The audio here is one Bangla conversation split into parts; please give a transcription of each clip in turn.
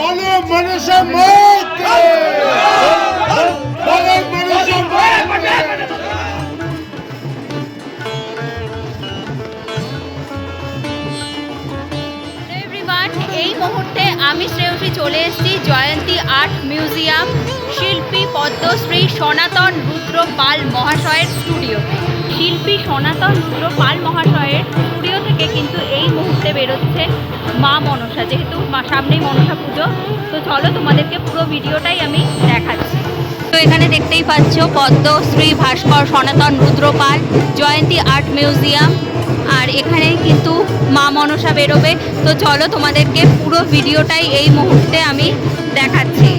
বলো মনসা এই মুহূর্তে আমি শ্রেয়সী চলে এসেছি জয়ন্তী আর্ট মিউজিয়াম শিল্পী পদ্মশ্রী সনাতন রুদ্র পাল মহাশয়ের স্টুডিও শিল্পী সনাতন রুদ্র পাল মহাশয়ের স্টুডিও থেকে কিন্তু এই মুহূর্তে বেরোচ্ছে মা মনসা, যেহেতু সামনেই মনসা পুজো। তো চলো তোমাদেরকে পুরো ভিডিওটাই আমি দেখাচ্ছি। তো এখানে দেখতেই পাচ্ছ পদ্মশ্রী ভাস্কর সনাতন রুদ্রপাল জয়ন্তী আর্ট মিউজিয়াম, আর এখানে কিন্তু মা মনসা বেরোবে। তো চলো তোমাদেরকে পুরো ভিডিওটাই এই মুহূর্তে আমি দেখাচ্ছি।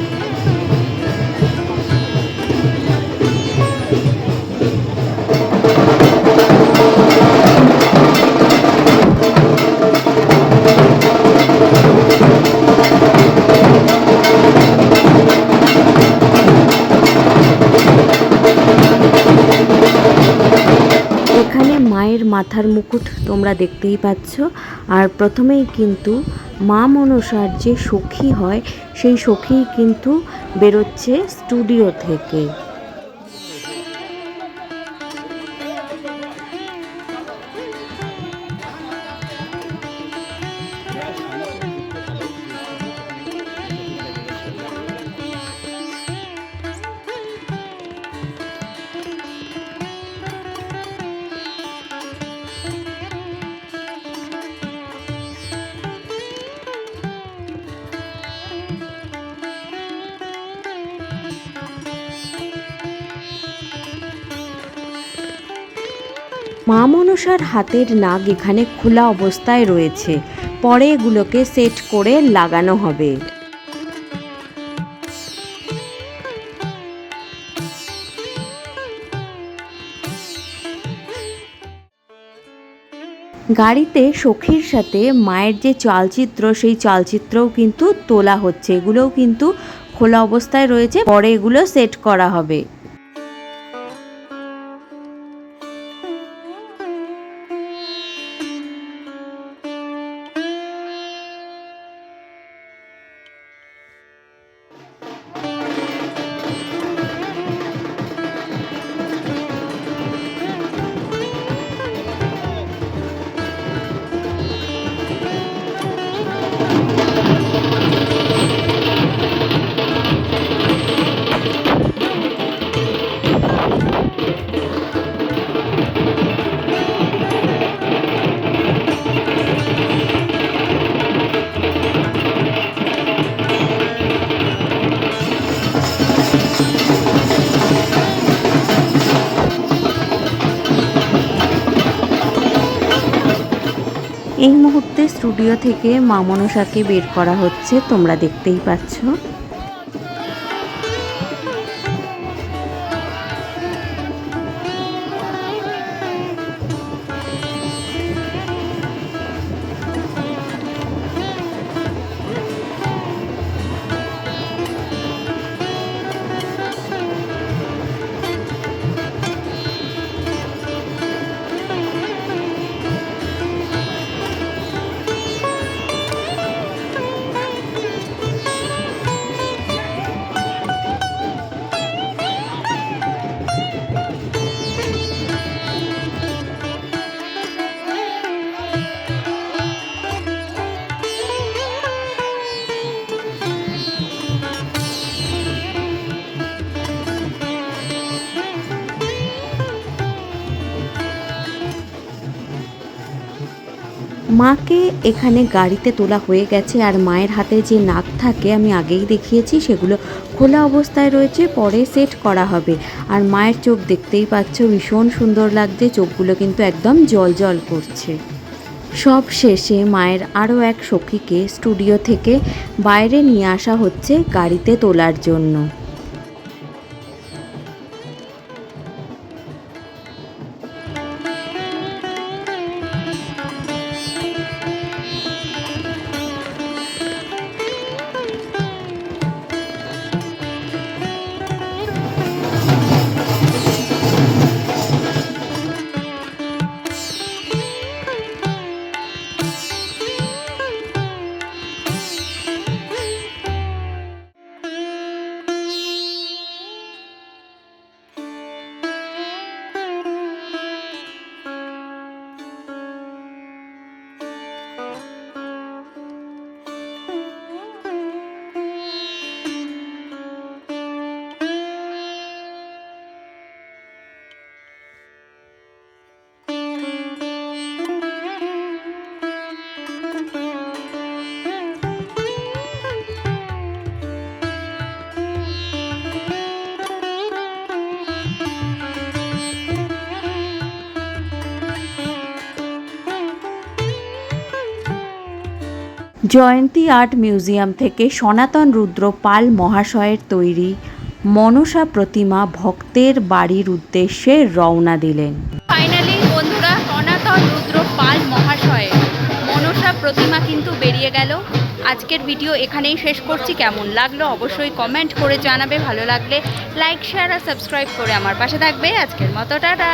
মাথার মুকুট তোমরা দেখতেই পাচ্ছ। আর প্রথমেই কিন্তু মা মনসার যে সখী হয়, সেই সখী কিন্তু বেরোচ্ছে স্টুডিও থেকে। মা মনসার হাতের নাগ এখানে খোলা অবস্থায় রয়েছে। পরে এগুলোকে সেট করে লাগানো হবে। গাড়িতে সখীর সাথে মায়ের যে চালচিত্র, সেই চালচিত্রও কিন্তু তোলা হচ্ছে। এগুলোও কিন্তু খোলা অবস্থায় রয়েছে। পরে এগুলো সেট করা হবে। এই মুহূর্তে স্টুডিও থেকে মা মনসাকে বের করা হচ্ছে তোমরা দেখতেই পাচ্ছ। মাকে এখানে গাড়িতে তোলা হয়ে গেছে আর মায়ের হাতে যে নাক থাকে আমি আগেই দেখিয়েছি, সেগুলো খোলা অবস্থায় রয়েছে, পরে সেট করা হবে। আর মায়ের চোখ দেখতেই পাচ্ছ, ভীষণ সুন্দর লাগছে, চোখগুলো কিন্তু একদম জল জল করছে। সব শেষে মায়ের আরও এক সখীকে স্টুডিও থেকে বাইরে নিয়ে আসা হচ্ছে গাড়িতে তোলার জন্য। জয়ন্তী আর্ট মিউজিয়াম থেকে সনাতন রুদ্র পাল মহাশয়ের তৈরি মনসা প্রতিমা ভক্তের বাড়ির উদ্দেশ্যে রওনা দিলেন। ফাইনালি বন্ধুরা, সনাতন রুদ্র পাল মহাশয়ের মনসা প্রতিমা কিন্তু বেরিয়ে গেল। আজকের ভিডিও এখানেই শেষ করছি। কেমন লাগল অবশ্যই কমেন্ট করে জানাবে। ভালো লাগলে লাইক শেয়ার আর সাবস্ক্রাইব করে আমার পাশে থাকবে। আজকের মতো, টাটা!